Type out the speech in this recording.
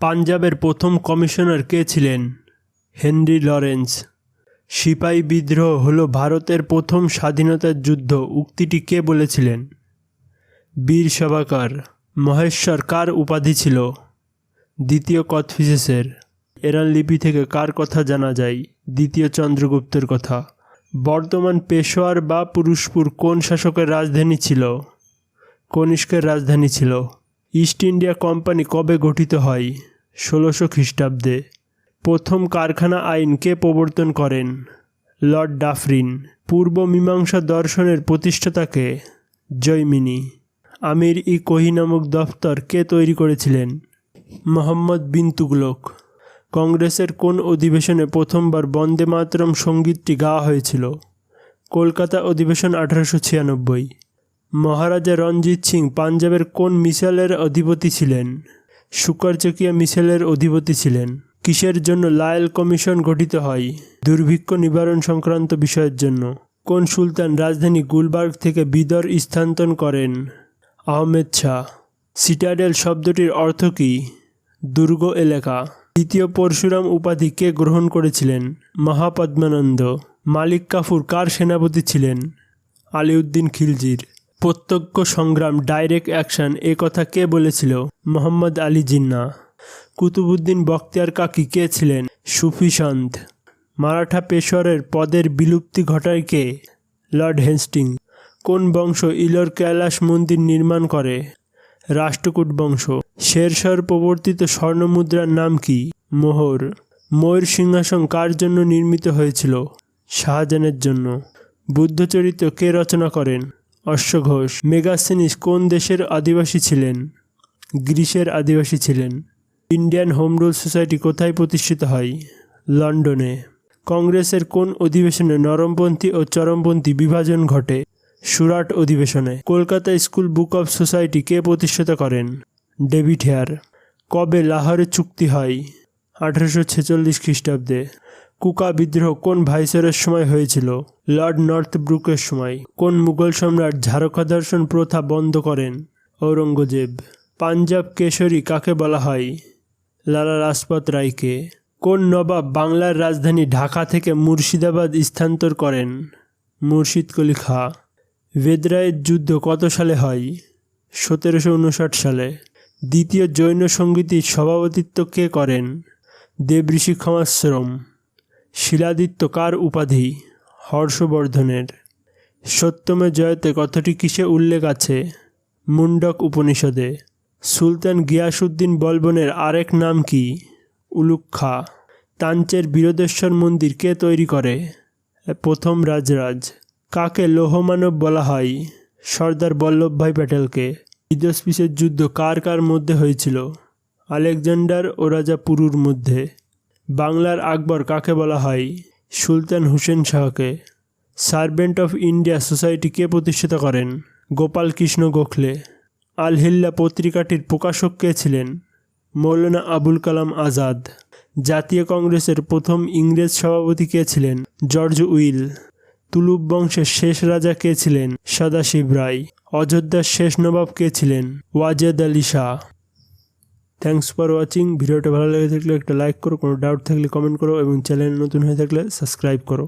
পাঞ্জাবের প্রথম কমিশনার কে ছিলেন? Henry Lawrence. সিপাহী বিদ্রোহ হল ভারতের প্রথম স্বাধীনতার যুদ্ধ, উক্তিটি কে বলেছিলেন? বীর সভাকার মহেশ্বর কার উপাধি ছিল? দ্বিতীয় কথফিসেসের এরান লিপি থেকে কার কথা জানা যায়? দ্বিতীয় চন্দ্রগুপ্তের কথা। বর্তমান পেশোয়ার বা পুরুষপুর কোন শাসকের রাজধানী ছিল? কনিষ্কের রাজধানী ছিল। ইস্ট ইন্ডিয়া কোম্পানি কবে গঠিত হয়? ষোলোশো খ্রিস্টাব্দে। প্রথম কারখানা আইন কে প্রবর্তন করেন? Lord Dufferin. পূর্ব মীমাংসা দর্শনের প্রতিষ্ঠাতাকে জৈমিনী। আমির ই কোহি নামক দফতর কে তৈরি করেছিলেন? মোহাম্মদ বিন তুগলক কংগ্রেসের কোন অধিবেশনে প্রথমবার বন্দে মাতরম সঙ্গীতটি গাওয়া হয়েছিল? কলকাতা অধিবেশন আঠারোশো ছিয়ানব্বই। মহারাজা রঞ্জিত সিং পাঞ্জাবের কোন মিসাইলের অধিপতি ছিলেন? শুকরচকিয়া মিসাইলের অধিপতি ছিলেন। কিসের জন্য লায়েল কমিশন গঠিত হয়? দুর্ভিক্ষ নিবারণ সংক্রান্ত বিষয়ের জন্য। কোন সুলতান রাজধানী গুলবার্গ থেকে বিদর স্থানান্তর করেন? আহমেদ শাহ। সিটাডেল শব্দটির অর্থ কী? দুর্গ এলাকা। দ্বিতীয় পরশুরাম উপাধি কে গ্রহণ করেছিলেন? মহাপদ্মানন্দ। মালিক কাফুর কার সেনাপতি ছিলেন? আলিউদ্দিন খিলজির। প্রত্যক্ষ সংগ্রাম ডাইরেক্ট অ্যাকশন এ কথা কে বলেছিল? মোহাম্মদ আলী জিন্না। কুতুবুদ্দিন বখতিয়ার কাকি কে ছিলেন? সুফি সন্ত। মারাঠা পেশোয়ারের পদের বিলুপ্তি ঘটায় কে? Lord Hastings. কোন বংশ ইলোর কৈলাস মন্দির নির্মাণ করে? রাষ্ট্রকূট বংশ। শেরশাহর প্রবর্তিত স্বর্ণমুদ্রার নাম কি? মোহর। ময়ূর সিংহাসন কার জন্য নির্মিত হয়েছিল? শাহজাহানের জন্য। বুদ্ধচরিত্র কে রচনা করেন? অশ্বঘোষ মেগাসেনিস কোন দেশের আদিবাসী ছিলেন? গ্রিসের আদিবাসী ছিলেন। ইন্ডিয়ান হোম রুল সোসাইটি কোথায় প্রতিষ্ঠিত হয়? লন্ডনে। কংগ্রেসের কোন অধিবেশনে নরমপন্থী ও চরমপন্থী বিভাজন ঘটে? সুরাট অধিবেশনে। Kolkata school book of society কে প্রতিষ্ঠাতা করেন? David Hare. কবে লাহোরে চুক্তি হয়? আঠারোশো ছেচল্লিশ খ্রিস্টাব্দে। কুকা বিদ্রোহ কোন ভাইসরের সময় হয়েছিল? লর্ড নর্থ ব্রুকের সময়। কোন মুঘল সম্রাট ঝাড়খা দর্শন প্রথা বন্ধ করেন? ঔরঙ্গজেব। পাঞ্জাব কেশরী কাকে বলা হয়? লালা লাজপত রায়কে। কোন নবাব বাংলার রাজধানী ঢাকা থেকে মুর্শিদাবাদ স্থানান্তর করেন? মুর্শিদ কলি খাঁ। বেদরায়ের যুদ্ধ কত সালে হয়? সতেরোশো উনষাট সালে। দ্বিতীয় জৈন সঙ্গীতির সভাপতিত্ব কে করেন? দেবঋষি ক্ষমাশ্রম। শিলাদিত্য কার উপাধি? হর্ষবর্ধনের। সত্যমে জয়তে কথাটি কিসে উল্লেখ আছে? মুন্ডক উপনিষদে। সুলতান গিয়াসুদ্দিন বলবনের আরেক নাম কি? উলুক্ষা তাঞ্চের বীরদেশ্বর মন্দির কে তৈরি করে? প্রথম রাজরাজ। কাকে লৌহমানব বলা হয়? সর্দার বল্লভভাই প্যাটেলকে। ইদস্পিসের যুদ্ধ কার কার মধ্যে হয়েছিল? আলেকজান্ডার ও রাজা পুরুর মধ্যে। বাংলার আকবর কাকে বলা হয়? সুলতান হুসেন শাহকে। সার্ভেন্ট অফ ইন্ডিয়া সোসাইটি কে প্রতিষ্ঠিত করেন? গোপাল কৃষ্ণ গোখলে। আলহিল্লা পত্রিকাটির প্রকাশক কে ছিলেন? মৌলানা আবুল কালাম আজাদ। জাতীয় কংগ্রেসের প্রথম ইংরেজ সভাপতি কে ছিলেন? George will. তুলুপ বংশের শেষ রাজা কে ছিলেন? সদাশিব রায়। অযোধ্যার শেষ নবাব কে ছিলেন? Wajed Ali Shah. Thanks for watching ভিডিওটা ভালো লেগে থাকলে একটা লাইক করো, কোনো ডাউট থাকলে কমেন্ট করো এবং চ্যানেল নতুন হয়ে থাকলে সাবস্ক্রাইব করো।